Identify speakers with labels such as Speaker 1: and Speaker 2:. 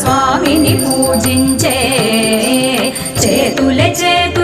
Speaker 1: స్వామిని పూజించే చేతులే చేతు